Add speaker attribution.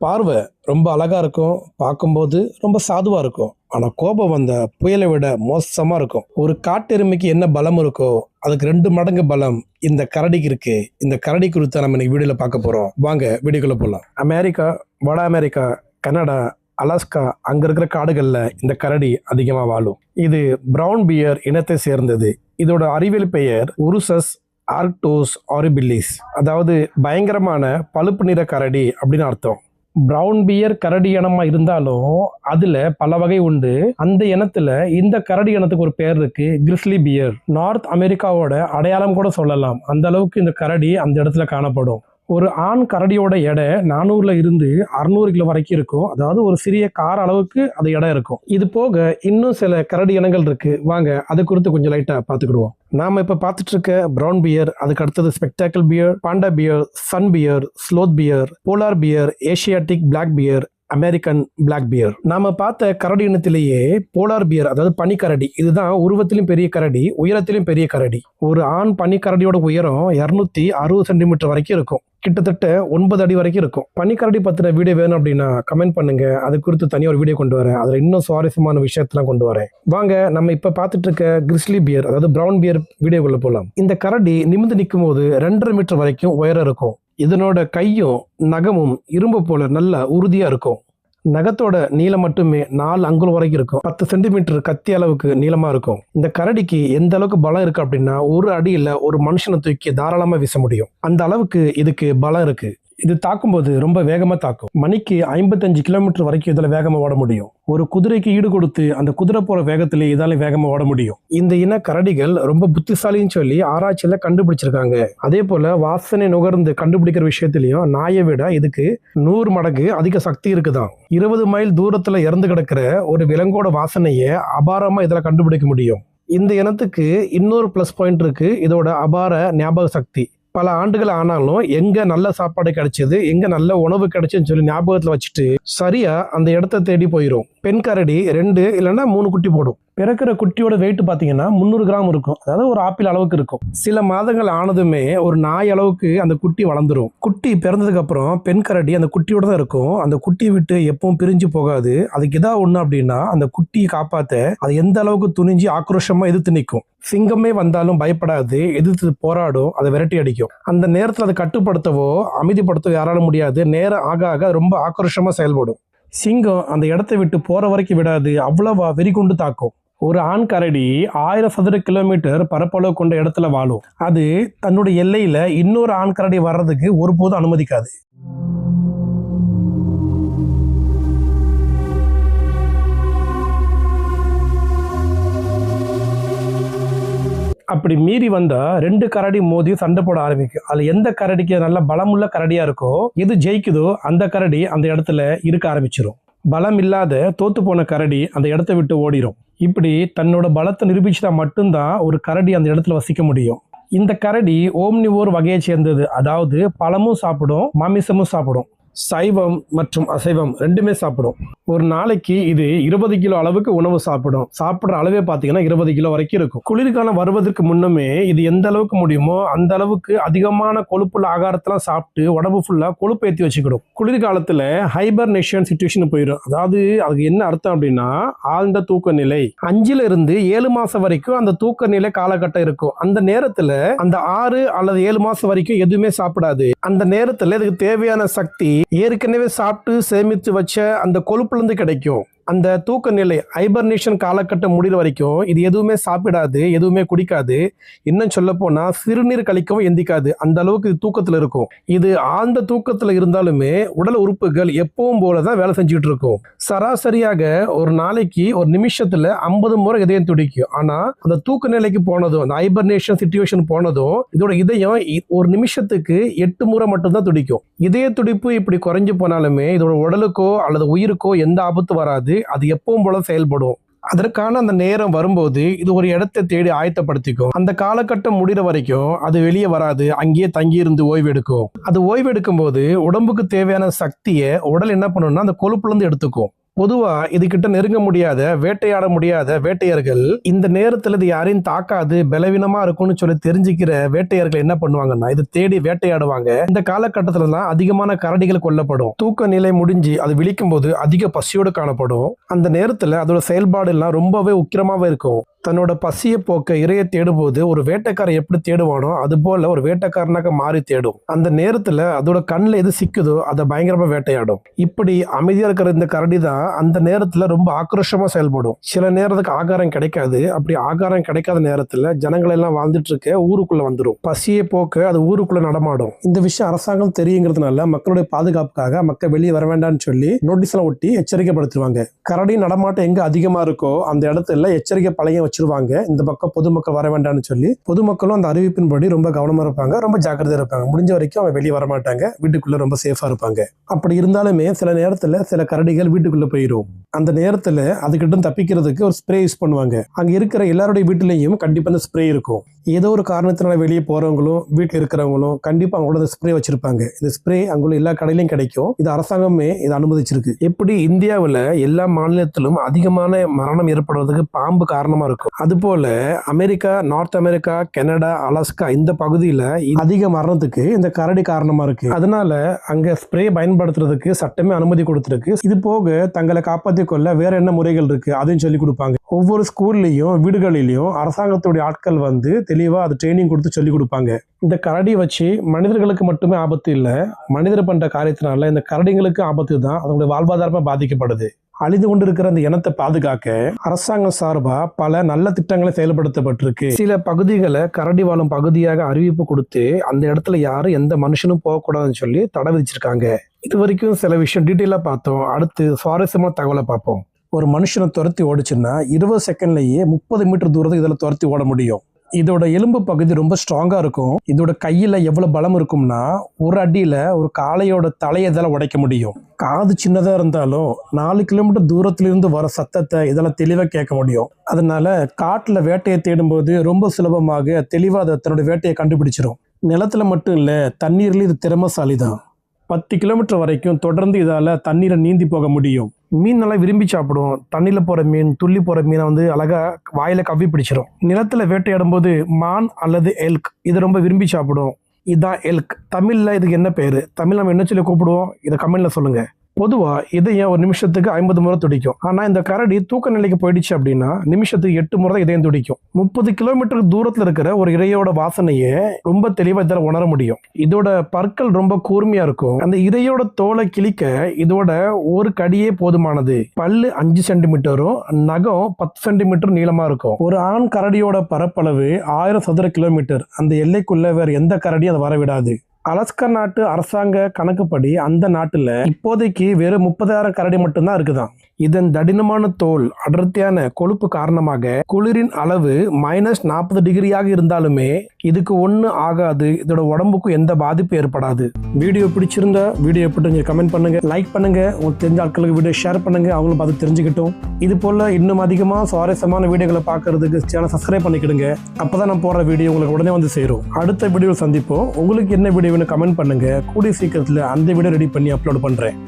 Speaker 1: பார்வை ரொம்ப அழகாக இருக்கும். பார்க்கும்போது ரொம்ப சாதுவாக இருக்கும். ஆனால் கோபம் வந்த புயலை விட மோசமாக இருக்கும். ஒரு காட்டெருமைக்கு என்ன பலம் இருக்கோ அதுக்கு ரெண்டு மடங்கு பலம் இந்த கரடிக்கு இருக்கு. இந்த கரடி குறித்து நம்ம இன்னைக்கு வீடியோவில் பார்க்க போகிறோம் வாங்க வீடியோக்குள்ள போகலாம் அமெரிக்கா வட அமெரிக்கா கனடா அலாஸ்கா அங்கே இருக்கிற காடுகளில் இந்த கரடி அதிகமாக வாழும். இது ப்ரௌன் பியர் இனத்தை சேர்ந்தது. இதோட அறிவியல் பெயர் உருசஸ் ஆர்க்டோஸ் ஆரிபில்லிஸ் அதாவது பயங்கரமான பழுப்பு நிற கரடி அப்படின்னு அர்த்தம். பிரவுன் பியர் கரடி இனமா இருந்தாலும் அதுல பல வகை உண்டு. அந்த இனத்துல இந்த கரடி இனத்துக்கு ஒரு பேர் இருக்கு கிறிஸ்லி பியர் நார்த் அமெரிக்காவோட அடையாளம் கூட சொல்லலாம். அந்த அளவுக்கு இந்த கரடி அந்த இடத்துல காணப்படும். ஒரு ஆண் கரடியோட எடை நானூறுல இருந்து அறுநூறு கிலோ வரைக்கும் இருக்கும். அதாவது ஒரு சிறிய கார் அளவுக்கு அது இடம் இருக்கும். இது போக இன்னும் சில கரடி இனங்கள் இருக்கு. வாங்க அது குறித்து கொஞ்சம் லைட்டா பார்த்துக்கிடுவோம். நாம இப்ப பார்த்துட்டு இருக்க பிரவுன் பியர் அதுக்கு அடுத்தது spectacled bear panda bear sun bear sloth bear polar bear Asiatic black bear American black bear நாம பார்த்த கரடி இனத்திலேயே போலார் பியர் அதாவது பனிக்கரடி இதுதான் உருவத்திலும் பெரிய கரடி உயரத்திலும் பெரிய கரடி. ஒரு ஆண் பனிக்கரடியோட உயரம் இரநூத்தி அறுபது சென்டிமீட்டர் வரைக்கும் இருக்கும். கிட்டத்தட்ட ஒன்பது அடி வரைக்கும் இருக்கும். பனிக்கரடி பத்தின வீடியோ வேணும் அப்படின்னா கமெண்ட் பண்ணுங்க. அது குறித்து தனியாக ஒரு வீடியோ கொண்டு வரேன். அதுல இன்னும் சுவாரஸ்யமான விஷயத்தெல்லாம் கொண்டு வரேன். வாங்க நம்ம இப்ப பார்த்துட்டு இருக்க கிறிஸ்லி பியர் அதாவது பிரவுன் பியர் வீடியோக்குள்ளே போலாம். இந்த கரடி நிமிந்து நிற்கும் போது ரெண்டரை மீட்டர் வரைக்கும் உயரம் இருக்கும். இதனோட கையும் நகமும் இரும்பு போல நல்லா உறுதியாக இருக்கும். நகத்தோட நீளம் மட்டுமே நாலு அங்குலம் வரைக்கும் இருக்கும். பத்து சென்டிமீட்டர் கத்தி அளவுக்கு நீளமாக இருக்கும். இந்த கரடிக்கு எந்த அளவுக்கு பலம் இருக்கு அப்படின்னா ஒரு அடியில் ஒரு மனுஷனை தூக்கி தாராளமாக வீச முடியும். அந்த அளவுக்கு இதுக்கு பலம் இருக்குது இது தாக்கும்போது ரொம்ப வேகமாக தாக்கும். மணிக்கு ஐம்பத்தஞ்சு கிலோமீட்டர் வரைக்கும் இதில் வேகமாக ஓட முடியும். ஒரு குதிரைக்கு ஈடு கொடுத்து அந்த குதிரை போகிற வேகத்திலே இதால வேகமாக ஓட முடியும். இந்த இன கரடிகள் ரொம்ப புத்திசாலின்னு சொல்லி ஆராய்ச்சியில் கண்டுபிடிச்சிருக்காங்க. அதே போல் வாசனை நுகர்ந்து கண்டுபிடிக்கிற விஷயத்திலையும் நாயை விட இதுக்கு நூறு மடங்கு அதிக சக்தி இருக்குதான் இருபது மைல் தூரத்தில் இறந்து கிடக்கிற ஒரு விலங்கோட வாசனையை அபாரமாக இதில் கண்டுபிடிக்க முடியும். இந்த இனத்துக்கு இன்னொரு ப்ளஸ் பாயிண்ட் இருக்குது இதோட அபார ஞாபக சக்தி. பல ஆண்டுகள் ஆனாலும் எங்க நல்ல சாப்பாடு கிடைச்சது எங்க நல்ல உணவு கிடைச்சதுன்னு சொல்லி ஞாபகத்துல வச்சுட்டு சரியா அந்த இடத்த தேடி போயிடும் பெண் கரடி ரெண்டு இல்லைன்னா மூணு குட்டி போடும். பிறக்கிற குட்டியோட வெயிட் பார்த்தீங்கன்னா முந்நூறு கிராம் இருக்கும். அதாவது ஒரு ஆப்பிள் அளவுக்கு இருக்கும். சில மாதங்கள் ஆனதுமே ஒரு நாய் அளவுக்கு அந்த குட்டி வளர்ந்துரும். குட்டி பிறந்ததுக்கு அப்புறம் பெண் கரடி அந்த குட்டியோட தான் இருக்கும். அந்த குட்டியை விட்டு எப்பவும் பிரிஞ்சு போகாது. அதுக்கு ஏதாவது ஒண்ணு அப்படின்னா அந்த குட்டியை காப்பாத்த அது எந்த அளவுக்கு துணிஞ்சு ஆக்ரோஷமா எதிர்த்து நிற்கும். சிங்கமே வந்தாலும் பயப்படாது. எதிர்த்து போராடும். அதை விரட்டி அடிக்கும். அந்த நேரத்தில் அதை கட்டுப்படுத்தவோ அமைதிப்படுத்தவோ யாராலும் முடியாது. நேரம் ஆக ஆக ரொம்ப ஆக்ரோஷமா செயல்படும். சிங்கம் அந்த இடத்தை விட்டு போற வரைக்கும் விடாது. அவ்வளவா வெறி கொண்டு தாக்கும். ஒரு ஆண் கரடி ஆயிரம் சதுர கிலோமீட்டர் பரப்பளவு கொண்ட இடத்துல வாழும். அது தன்னுடைய எல்லையில இன்னொரு ஆண் கரடி வர்றதுக்கு ஒருபோதும் அனுமதிக்காது. அப்படி மீறி வந்தா ரெண்டு கரடி மோதி சண்டை போட ஆரம்பிக்கும். அதில் எந்த கரடிக்கு நல்ல பலமுள்ள கரடியா இருக்கோ எது ஜெயிக்குதோ அந்த கரடி அந்த இடத்துல இருக்க ஆரம்பிச்சிடும் பலம் இல்லாத தோத்து போன கரடி அந்த இடத்த விட்டு ஓடிரும். இப்படி தன்னோட பலத்தை நிரூபிச்சுட்டா மட்டும்தான் ஒரு கரடி அந்த இடத்துல வசிக்க முடியும். இந்த கரடி ஓம்னிவோர் வகையை சேர்ந்தது. அதாவது பழமும் சாப்பிடும் மாமிசமும் சாப்பிடும். சைவம் மற்றும் அசைவம் ரெண்டுமே சாப்பிடும். ஒரு நாளைக்கு இது இருபது கிலோ அளவுக்கு உணவு சாப்பிடும். சாப்பிட்ற அளவே பார்த்தீங்கன்னா இருபது கிலோ வரைக்கும் இருக்கும். குளிர்காலம் வருவதற்கு முன்னமே இது எந்த அளவுக்கு முடியுமோ அந்த அளவுக்கு அதிகமான கொழுப்புள்ள ஆகாரத்தெல்லாம் சாப்பிட்டு உடம்பு ஃபுல்லாக கொழுப்பு ஏற்றி வச்சுக்கிடும். குளிர்காலத்தில் ஹைபர் நேஷன் சுச்சுவேஷன் போயிடும். அதாவது அதுக்கு என்ன அர்த்தம் அப்படின்னா ஆழ்ந்த தூக்க நிலை அஞ்சுல இருந்து ஏழு மாசம் வரைக்கும் அந்த தூக்க நிலை காலகட்டம் இருக்கும். அந்த நேரத்தில் அந்த ஆறு அல்லது ஏழு மாசம் வரைக்கும் எதுவுமே சாப்பிடாது. அந்த நேரத்தில் இதுக்கு தேவையான சக்தி ஏற்கனவே சாப்பிட்டு சேமித்து வச்ச அந்த கொழுப்புலேருந்து கிடைக்கும். அந்த தூக்க நிலை ஐபர்னேஷன் காலகட்டம் முடிகிற வரைக்கும் இது எதுவுமே சாப்பிடாது எதுவுமே குடிக்காது. இன்னும் சொல்ல போனால் சிறுநீர் கழிக்கவும் எந்திக்காது. அந்த அளவுக்கு இது தூக்கத்தில் இருக்கும். இது ஆழ்ந்த தூக்கத்தில் இருந்தாலுமே உடல் உறுப்புகள் எப்பவும் போல தான் வேலை செஞ்சுட்டு இருக்கும். சராசரியாக ஒரு நாளைக்கு ஒரு நிமிஷத்தில் ஐம்பது முறை இதயம் துடிக்கும். ஆனால் அந்த தூக்க நிலைக்கு போனதும் அந்த ஐபர்னேஷன் சுச்சுவேஷன் போனதும் இதோட இதயம் இ- ஒரு நிமிஷத்துக்கு எட்டு முறை மட்டும்தான் துடிக்கும். இதய துடிப்பு இப்படி குறைஞ்சு போனாலுமே இதோட உடலுக்கோ அல்லது உயிருக்கோ எந்த ஆபத்து வராது. அது எப்பவும் போல செயல்படும். அதற்கான அந்த நேரம் வரும்போது இது ஒரு இடத்தை தேடி ஆயத்தப்படுத்திக்கும். அந்த காலகட்டம் முடிகிற வரைக்கும் அது வெளியே வராது. அங்கேயே தங்கியிருந்து ஓய்வு எடுக்கும். அது ஓய்வு எடுக்கும் போது உடம்புக்கு தேவையான சக்தியை உடல் என்ன பண்ணணும்னா அந்த கொழுப்புல இருந்து எடுத்துக்கும். பொதுவா இது கிட்ட நெருங்க முடியாத வேட்டையாட முடியாத வேட்டையர்கள் இந்த நேரத்துல இது யாரையும் தாக்காது பலவீனமா இருக்கும்னு சொல்லி தெரிஞ்சுக்கிற வேட்டையர்கள் என்ன பண்ணுவாங்கன்னா இது தேடி வேட்டையாடுவாங்க. இந்த காலகட்டத்துல தான் அதிகமான கரடிகள் கொல்லப்படும். தூக்க நிலை முடிஞ்சு அது விழிக்கும் போது அதிக பசியோடு காணப்படும். அந்த நேரத்துல அதோட செயல்பாடு எல்லாம் ரொம்பவே உக்கிரமாவே இருக்கும். தன்னோட பசியை போக்க இரையை தேடும்போது ஒரு வேட்டைக்காரன் எப்படி தேடுவானோ அது போல ஒரு வேட்டைக்காரனாக மாறி தேடும். அந்த நேரத்துல அதோட கண்ணில் எது சிக்குதோ அதை பயங்கரமா வேட்டையாடும். இப்படி அமைதியா இருக்கிற இந்த கரடி தான் அந்த நேரத்துல ரொம்ப ஆக்ரோஷமா செயல்படும். சில நேரத்துக்கு ஆகாரம் கிடைக்காது. அப்படி ஆகாரம் கிடைக்காத நேரத்துல ஜனங்கள் எல்லாம் வாழ்ந்துட்டு இருக்க ஊருக்குள்ள வந்துடும் பசியை போக்க அது ஊருக்குள்ள நடமாடும். இந்த விஷயம் அரசாங்கம் தெரியுங்கிறதுனால மக்களுடைய பாதுகாப்புக்காக மக்கள் வெளியே வர வேண்டாம்னு சொல்லி நோட்டீஸ்லாம் ஒட்டி எச்சரிக்கைப்படுத்துவாங்க கரடி நடமாட்டம் எங்க அதிகமா இருக்கோ அந்த இடத்துல எச்சரிக்கை பழைய வச்சிருவாங்க. இந்த பக்கம் பொதுமக்கள் வர வேண்டாம்னு சொல்லி பொதுமக்களும் அந்த அறிவிப்பின்படி ரொம்ப கவனமா இருப்பாங்க. ரொம்ப ஜாக்கிரதையா இருப்பாங்க. முடிஞ்ச வரைக்கும் அவங்க வெளியே வர மாட்டாங்க வீட்டுக்குள்ள ரொம்ப சேஃபா இருப்பாங்க. அப்படி இருந்தாலுமே சில நேரத்துல சில கரடிகள் வீட்டுக்குள்ள போயிடும் அந்த நேரத்துல அதுக்கிட்ட தப்பிக்கிறதுக்கு ஒரு ஸ்ப்ரே யூஸ் பண்ணுவாங்க. அங்க இருக்கிற எல்லாருடைய வீட்டுலயும் கண்டிப்பா அந்த ஸ்ப்ரே இருக்கும். ஏதோ ஒரு காரணத்தினால வெளியே போறவங்களும் வீட்டில் இருக்கிறவங்களும் கண்டிப்பா அவங்களோட ஸ்ப்ரே வச்சிருப்பாங்க. இந்த ஸ்ப்ரே அங்குள்ள எல்லா கடையிலையும் கிடைக்கும். இது அரசாங்கமே இதை அனுமதிச்சிருக்கு. எப்படி இந்தியாவில் எல்லா மாநிலத்திலும் அதிகமான மரணம் ஏற்படுறதுக்கு பாம்பு காரணமா இருக்கும்? அதுபோல் America North America Canada Alaska இந்த பகுதியில் அதிக மரணத்துக்கு இந்த கரடி காரணமா இருக்கு. அதனால அங்க ஸ்ப்ரே பயன்படுத்துறதுக்கு சட்டமே அனுமதி கொடுத்துருக்கு. இது போக தங்களை காப்பாற்றிக் கொள்ள வேற என்ன முறைகள் இருக்கு? அதையும் சொல்லி கொடுப்பாங்க. ஒவ்வொரு ஸ்கூல்லையும் வீடுகளிலையும் அரசாங்கத்துடைய ஆட்கள் வந்து தெளிவாக அது ட்ரைனிங் கொடுத்து சொல்லிக் கொடுப்பாங்க. இந்த கரடி வச்சு மனிதர்களுக்கு மட்டுமே ஆபத்து இல்லை. மனிதர் பண்ணுற காரியத்தினால இந்த கரடிங்களுக்கு ஆபத்து தான் அதனுடைய வாழ்வாதாரமாக பாதிக்கப்படுது. அழிந்து கொண்டிருக்கிற அந்த இனத்தை பாதுகாக்க அரசாங்கம் சார்பா பல நல்ல திட்டங்களை செயல்படுத்தப்பட்டிருக்கு. சில பகுதிகளை கரடி வாழும் பகுதியாக அறிவிப்பு கொடுத்து அந்த இடத்துல யாரும் எந்த மனுஷனும் போகக்கூடாதுன்னு சொல்லி தடை விதிச்சிருக்காங்க. இது வரைக்கும் சில விஷயம் டீட்டெயிலாக பார்த்தோம். அடுத்து சுவாரஸ்யமான தகவலை பார்ப்போம். ஒரு மனுஷனை துரத்தி ஓடிச்சுன்னா இருபது செகண்ட்லேயே முப்பது மீட்டர் தூரத்துக்கு இதில் துரத்தி ஓட முடியும். இதோட எலும்பு பகுதி ரொம்ப ஸ்ட்ராங்கா இருக்கும். இதோட கையில எவ்வளவு பலம் இருக்கும்னா ஒரு அடியில ஒரு காளையோட தலையை இதெல்லாம் உடைக்க முடியும். காது சின்னதா இருந்தாலும் நாலு கிலோமீட்டர் தூரத்துல இருந்து வர சத்தத்தை இதெல்லாம் தெளிவா கேட்க முடியும். அதனால காட்டுல வேட்டையை தேடும்போது ரொம்ப சுலபமாக தெளிவாக அதை தன்னோட வேட்டையை கண்டுபிடிச்சிரும். நிலத்துல மட்டும் இல்ல தண்ணீர்லேயும் இது திறமசாலி தான் பத்து கிலோமீட்டர் வரைக்கும் தொடர்ந்து இதால் தண்ணீரை நீந்தி போக முடியும். மீன் நல்லா விரும்பி சாப்பிடும் தண்ணியில் போகிற மீன் துள்ளி போகிற மீனை வந்து அழகாக வாயில் கவ்வி பிடிச்சிடும் நிலத்தில் வேட்டையாடும் போது மான் அல்லது எல்க் இது ரொம்ப விரும்பி சாப்பிடும் இதுதான் எல்க் தமிழில் இதுக்கு என்ன பேர்? தமிழ் நம்ம என்ன சொல்லி கூப்பிடுவோம்? இதை கமெண்டில் சொல்லுங்கள் பொதுவாக இதயம் ஒரு நிமிஷத்துக்கு ஐம்பது முறை துடிக்கும். ஆனால் இந்த கரடி தூக்க நிலைக்கு போயிடுச்சு அப்படின்னா நிமிஷத்துக்கு எட்டு முறை தான் இதயம் துடிக்கும். முப்பது கிலோமீட்டர் தூரத்தில் இருக்கிற ஒரு இறையோட வாசனையை ரொம்ப தெளிவாக இதில் உணர முடியும். இதோட பற்கள் ரொம்ப கூர்மையாக இருக்கும். அந்த இறையோட தோலை கிழிக்க இதோட ஒரு கடியே போதுமானது. பல்லு அஞ்சு சென்டிமீட்டரும் நகம் பத்து சென்டிமீட்டர் நீளமாக இருக்கும். ஒரு ஆண் கரடியோட பரப்பளவு ஆயிரம் சதுர கிலோமீட்டர் அந்த எல்லைக்குள்ள வேறு எந்த கரடியும் அதை வரவிடாது. அலஸ்கா நாட்டு அரசாங்க கணக்குப்படி அந்த நாட்டில் இப்போதைக்கு வெறும் முப்பதாயிரம் கரடி மட்டும்தான் இருக்குதான் இதன் தடினமான தோல் அடர்த்தியான கொழுப்பு காரணமாக குளிரின் அளவு மைனஸ் நாற்பது டிகிரியாக இருந்தாலுமே இதுக்கு ஒன்றும் ஆகாது. இதோட உடம்புக்கும் எந்த பாதிப்பும் ஏற்படாது. வீடியோ பிடிச்சிருந்தா வீடியோ பிடிச்சி கமெண்ட் பண்ணுங்க லைக் பண்ணுங்க. உங்களுக்கு தெரிஞ்ச ஆட்களுக்கு வீடியோ ஷேர் பண்ணுங்க. அவங்களும் பார்த்து தெரிஞ்சுக்கிட்டும். இது போல இன்னும் அதிகமாக சுவாரஸ்யமான வீடியோகளை பார்க்கறதுக்கு சேனல் சப்ஸ்கிரைப் பண்ணிக்கிடுங்க. அப்போதான் நான் போடுற வீடியோ உங்களுக்கு உடனே வந்து சேரும். அடுத்த வீடியோ சந்திப்போம். உங்களுக்கு என்ன வீடியோன்னு கமெண்ட் பண்ணுங்க. கூடிய சீக்கிரத்தில் அந்த வீடியோ ரெடி பண்ணி அப்லோட் பண்ணுறேன்